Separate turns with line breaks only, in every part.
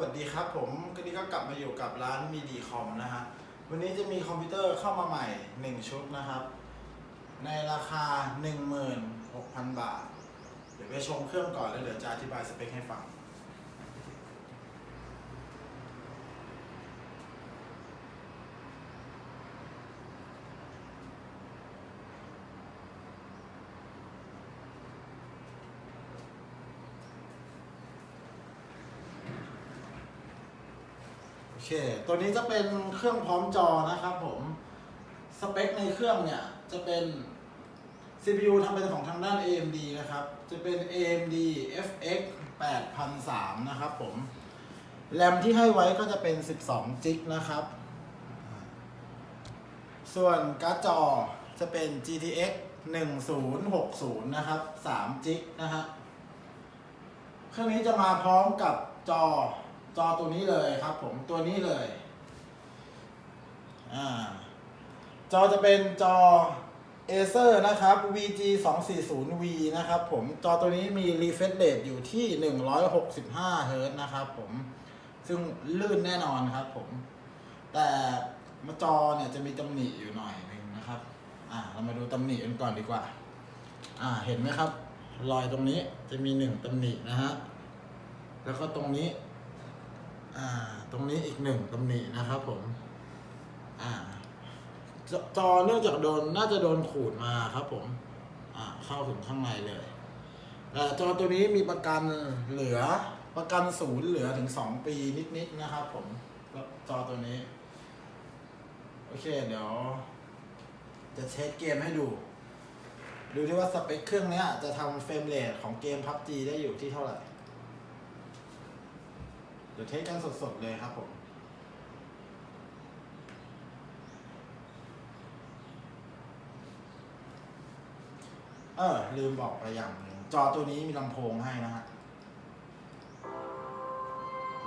วัสดีครับผมก็นี้ก็กลับมาอยู่กับร้านมีดีคอมนะฮะ วันนี้จะมีคอมพิวเตอร์เข้ามาใหม่ 1 ชุดนะครับ ในราคา 16,000 บาท เดี๋ยวไปชมเครื่องก่อนแล้วเดี๋ยวจะอธิบายสเปคให้ฟัง เค ตัวนี้จะเป็นเครื่องพร้อมจอนะครับผม สเปคในเครื่องเนี่ยจะเป็น CPU ทำเป็นของทางด้าน AMD นะครับ จะเป็น AMD FX 8003 นะครับผม แรมที่ให้ไว้ก็จะเป็น 12จิกนะครับ ส่วนการ์ดจอจะเป็น GTX 1060 นะครับ3จิกนะฮะเครื่องนี้จะมาพร้อมกับจอ จอตัวนี้เลยครับ ผมตัวนี้เลยอ่าจอจะเป็นจอ Acer นะครับ VG 240V นะครับผมจอตัวนี้มี refresh rate อยู่ที่ 165เฮิรตนะครับผมซึ่งลื่นแน่นอนครับผม แต่มาจอเนี่ยจะมีตำหนิอยู่หน่อยหนึงนะครับ อ่าเรามาดูตำหนิกันก่อนดีกว่า อ่าเห็นไหมครับ รอยตรงนี้จะมีหนึ่งตำหนินะฮะแล้วก็ตรงนี้ อ่า ตรงนี้อีกหนึ่งตำหนินะครับผม อ่าจจอเนื่องจากโดนน่าจะโดนขูดมาครับผม อ่า เข้าถึงข้างในเลยแต่จอตัวนี้มีประกันเหลือประกันศูนย์เหลือถึงสองปีนิดๆนะครับผม จอตัวนี้ โอเค เดี๋ยว จะเช็คเกมให้ดู ดูที่ว่าสเปคเครื่องเนี้ยจะทำเฟรมเรทของเกม PUBG ได้อยู่ที่เท่าไหร่ เดี๋ยวเทสกันสดๆเลยครับผมเออลืมบอกไปอย่างหนึ่งจอตัวนี้มีลำโพงให้นะฮะ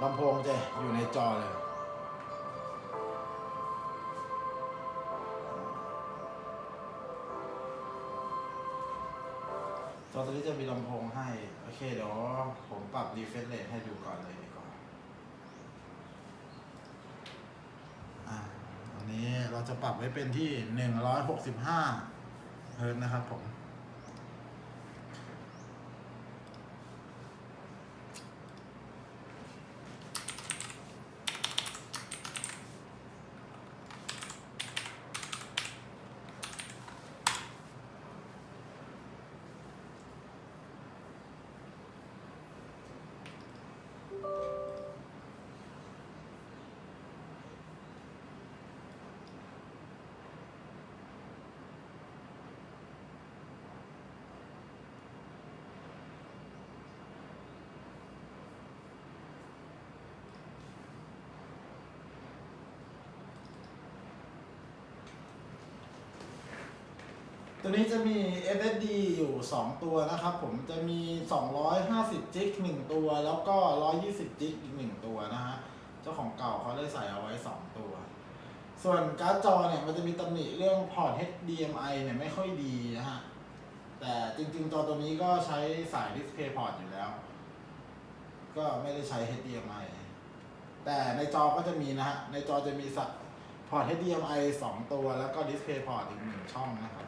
ลำโพงจะอยู่ในจอเลย จอตัวนี้จะมีลำโพงให้ โอเคเดี๋ยวผมปรับรีเฟรชเรทให้ดูก่อนเลยดีกว่าอ่าอันนี้เรา จะปรับไว้เป็นที่ 165 เฮิร์ตนะครับผม ตัวนี้จะมี SSD อยู่ 2 ตัวนะครับผมจะมี 250 จิก1ตัว แล้วก็ 120 จิกอีก 1 ตัวนะฮะ เจ้าของเก่าเขาได้ใส่เอาไว้ 2 ตัว ส่วนการ์ดจอเนี่ยมันจะมีตำหนิเรื่องพอร์ต HDMI เนี่ยไม่ค่อยดีนะฮะ แต่จริงๆ จอตัวนี้ก็ใช้สาย DisplayPort อยู่แล้ว ก็ไม่ได้ใช้ HDMI แต่ในจอก็จะมีนะฮะ ในจอจะมีสักพอร์ต HDMI 2 ตัว แล้วก็ DisplayPort อีกหนึ่งช่องนะครับ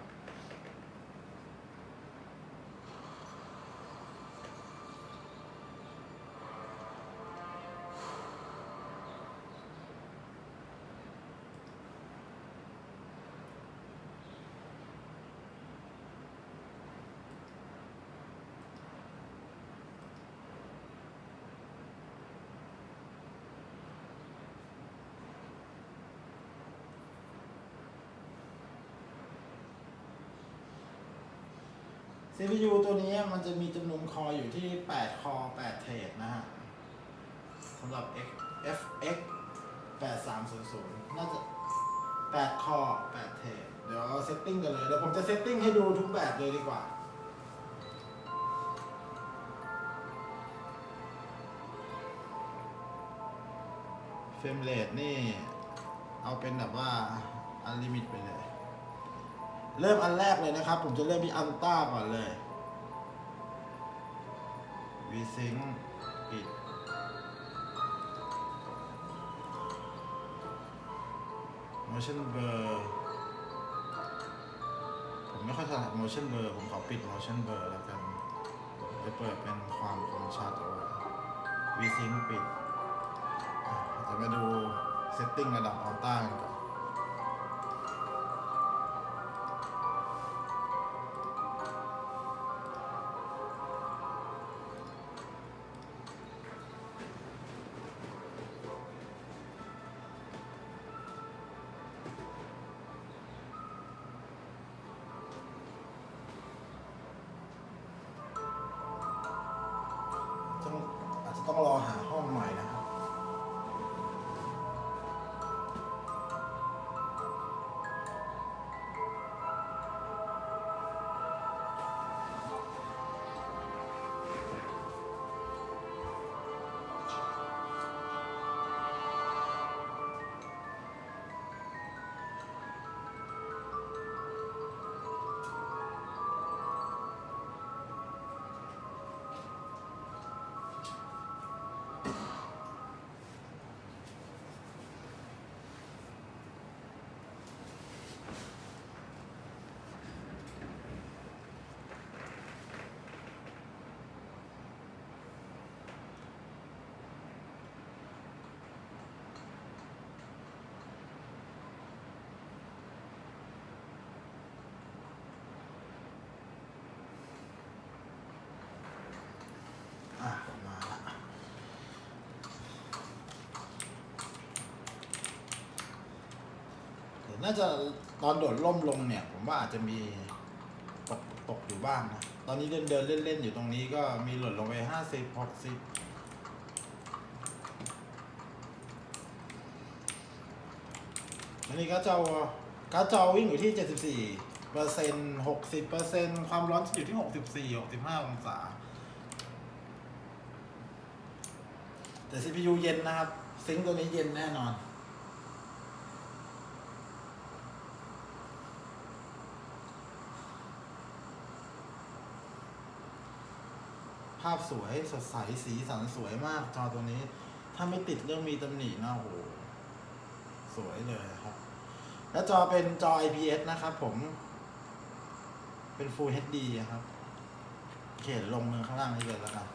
CPU ตัวนี้มันจะมีจำนวนคออยู่ที่ 8 คอ 8 เทรดนะฮะสำหรับ X FX 8300 น่าจะ 8 คอ 8 เทรดเดี๋ยวเอาเซตติ้งกันเลย เดี๋ยวผมจะเซตติ้งให้ดูทุกแบบเลยดีกว่าเฟรมเรทนี่ เอาเป็นแบบว่าอันลิมิตไปเลย เริ่มอันแรกเลยนะครับ ผมจะเริ่มที่อันต้าก่อนเลยวีซิงปิดโมชั่นเบอร์ผมไม่ค่อยถนัดโมชั่นเบอร์ผมขอปิดโมชั่นเบอร์แล้วกันจะเปิดเป็นความคมชัดเอาไว้วีซิงปิดจะมาดูเซตติ้งระดับอัลต้ากันก่อน ต้องรอหา น่าจะตอนโดดล่มลงเนี่ย ผมว่าอาจจะมีตกตกอยู่บ้างนะ ตอนนี้เดินเดินเล่นๆอยู่ตรงนี้ก็มีหล่นลงไปห้าสิบหกสิบอันนี้ก็จอการ์ดจอวิ่งอยู่ที่เจ็ดสิบสี่เปอร์เซ็นต์หกสิบเปอร์เซ็นต์ความร้อนจะอยู่ที่หกสิบสี่หกสิบห้าองศา แต่ CPU เย็นนะครับ ซิงค์ตัวนี้เย็นแน่นอนาพสวยสดใสสีสันสวยมากจอตัวนี้ ถ้าไม่ติดเรื่องมีตำหนินะโอ้โหสวยเลยครับ แล้วจอเป็นจอ IPS นะครับผม เป็น Full HD ครับโอเขียนลงมือข้างล่างนี้เลยแล้วกัน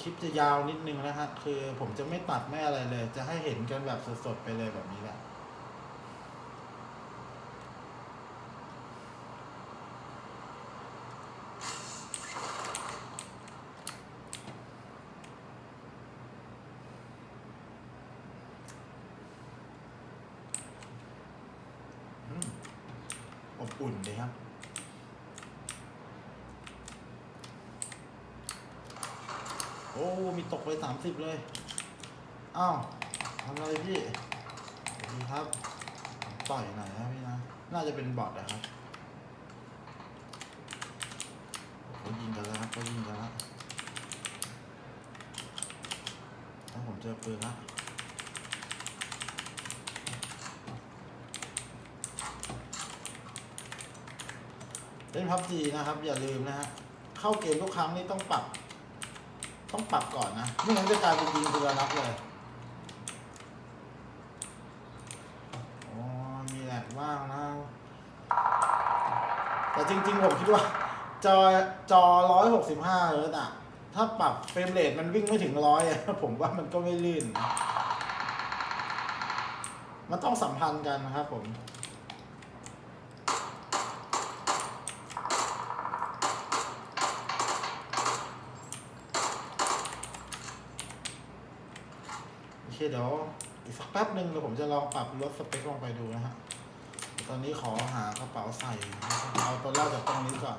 คลิปจะยาวนิดนึงนะฮะคือผมจะไม่ตัดไม่อะไรเลย จะให้เห็นกันแบบสดๆไปเลยแบบนี้แหละอบอุ่นดีครับ อ้มีตกไปสามสิบเลย อ้าวทำอะไรพี่ดีครับ ต่อยหน่อยนะพี่นะ น่าจะเป็นบอทนะครับเขายิงกันแล้วครับเขายิงกันแล้วถ้าผมเจอปืนละเล่นพับจีนะครับ อย่าลืมนะฮะเข้าเกมทุกครั้งนี่ต้องปรับ ต้องปรับก่อนนะไม่งั้นจะกลายเป็นยิงตัวนับเลยอ๋อมีแหลกบ้างนะ แต่จริงๆ ผมคิดว่า จอจอร้อยหกสิบห้าเฮิร์ตอะถ้าปรับเฟรมเรทมันวิ่งไม่ถึงร้อยผมว่ามันก็ไม่ลื่น มันต้องสัมพันธ์กันนะครับผม คเดี๋ยวอีกสักแป๊บหนึ่งเดี๋ยวผมจะลองปรับลดสเปคลงไปดูนะฮะ ตอนนี้ขอหากระเป๋าใส่เอาตัวแรกจากตรงนี้ก่อน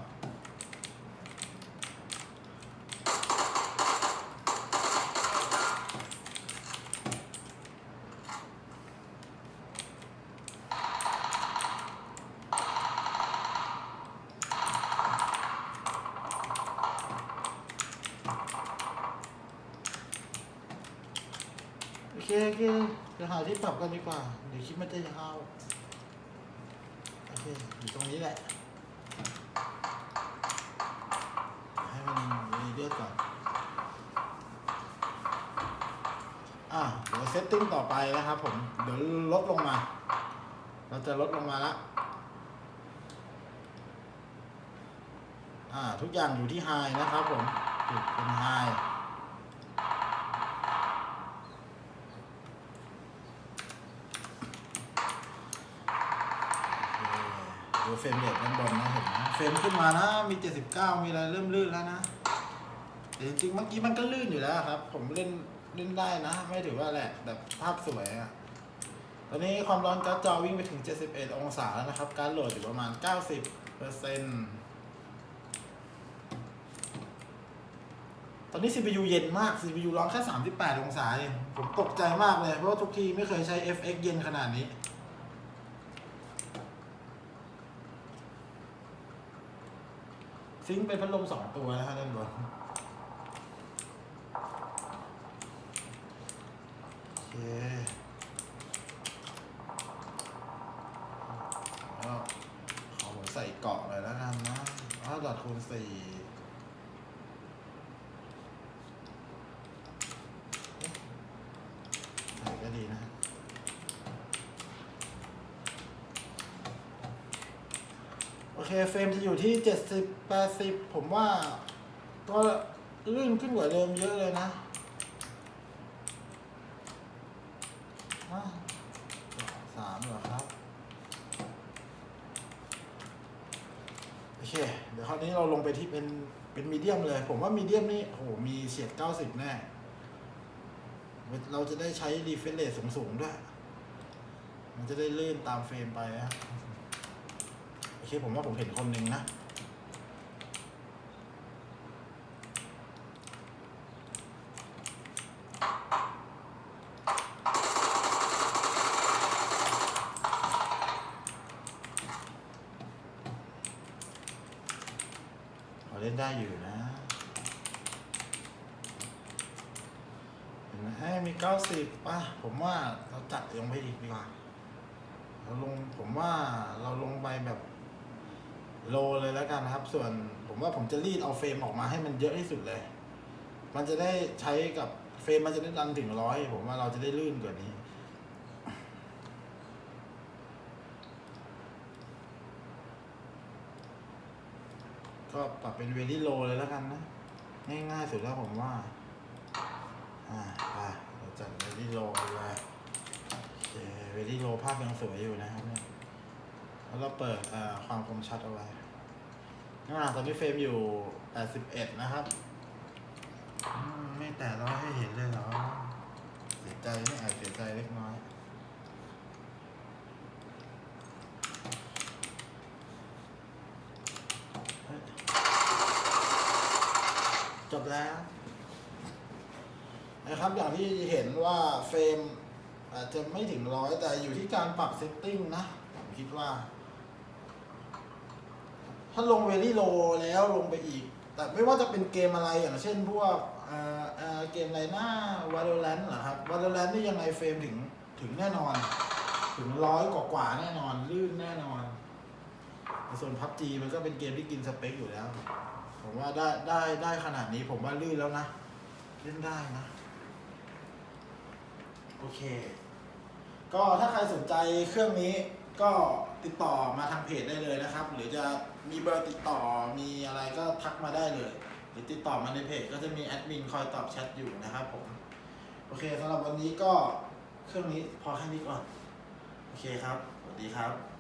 เคโอเคเดี๋ยวหาที่ปรับกันดีกว่า เดี๋ยวคลิปมันจะยาวโอเคอยู่ตรงนี้แหละยอะก่อน อะเดี๋ยวเซตติ้งต่อไปนะครับผม เดี๋ยวลดลงมา เราจะลดลงมาละอ่า ทุกอย่างอยู่ที่ไฮนะครับผมเป็นไฮ เฟรมเรทด้านบนนะเห็นไหมเฟรมขึ้นมานะมี 79 มีอะไรเริ่มลื่นแล้วนะแต่จริงๆเมื่อกี้มันก็ลื่นอยู่แล้วครับ ผมเล่นเล่นได้นะ ไม่ถือว่าแหละแบบภาพสวยอะตอนนี้ความร้อนการ์ดจอวิ่งไปถึง 71 องศาแล้วนะครับ การโหลดอยู่ประมาณ 90เปอร์เซ็นต์ตอนนี้ CPU เย็นมาก CPU ร้อนแค่ 38 องศาเองผมตกใจมากเลย เพราะว่าทุกทีไม่เคยใช้ FX เย็นขนาดนี้ ซิงค์เป็นพัดลมสองตัวนะครับด้านบนโอเคแล้วขอผมใส่เกาะเลยแล้วกันนะอ้าวดอทคูณสี่เอ๊ะใส่ก็ดีนะ โอ เคเฟรมจะอยู่ที่เจ็ดสิบแปดสิบผมว่าก็ลื่นขึ้นกว่าเดิมเยอะเลยนะสามเหรอครับ โอเค เดี๋ยวคราวนี้เราลงไปที่เป็นเป็นมีเดียมเลย ผมว่ามีเดียมนี่โอ้โหมีเฉียดเก้าสิบแน่ เราจะได้ใช้รีเฟรชเรทสูงๆด้วย มันจะได้ลื่นตามเฟรมไปนะ โอเคผมว่าผมเห็นคนหนึ่งนะเล่นได้อยู่นะเห็นไหมมีเก้าสิบป่ะ ผมว่าเราจัดลงไปอีกดีกว่าเราลงผมว่าเราลงไปแบบ โลเลยแล้วกันนะครับ ส่วนผมว่าผมจะรีดเอาเฟรมออกมาให้มันเยอะที่สุดเลย มันจะได้ใช้กับเฟรมมันจะได้ดันถึงร้อยผมว่าเราจะได้ลื่นกว่านี้ก็ปรับเป็นเวลี่โลเลยแล้วกันนะ ง่ายๆสุดแล้วผมว่า อ่าไปเราจัดเวลี่โลเลยโอเคเวลี่โลภาพยังสวยอยู่นะครับเนี่ย แล้วเราเปิดความคมชัดเอาไว้อ่าตอนนี้เฟรมอยู่ 81 นะครับ ไม่แต่ร้อยให้เห็นเลยเหรอ เสียใจไม่อาจเสียใจเล็กน้อย จบแล้วนะครับอย่างที่เห็นว่าเฟรมอาจจะไม่ถึงร้อยแต่อยู่ที่การปรับเซตติ้งนะ ผมคิดว่า ถ้าลงเวลี่โลแล้วลงไปอีก แต่ไม่ว่าจะเป็นเกมอะไรอย่างเช่นพวกเกมอะไรหน้า Valorant เหรอครับ Valorant นี่ยังไงเฟรมถึงถึงแน่นอน ถึงร้อยกว่าแน่นอน ลื่นแน่นอนส่วนพับจีมันก็เป็นเกมที่กินสเปคอยู่แล้ว ผมว่าได้ได้ได้ขนาดนี้ผมว่าลื่นแล้วนะ เล่นได้นะ โอเค ก็ถ้าใครสนใจเครื่องนี้ก็ติดต่อมาทางเพจได้เลยนะครับ หรือจะ มีเบอร์ติดต่อมีอะไรก็ทักมาได้เลย หรือติดต่อมาในเพจก็จะมีแอดมินคอยตอบแชทอยู่นะครับผม โอเคสำหรับวันนี้ก็เครื่องนี้พอแค่นี้ก่อน โอเคครับ สวัสดีครับ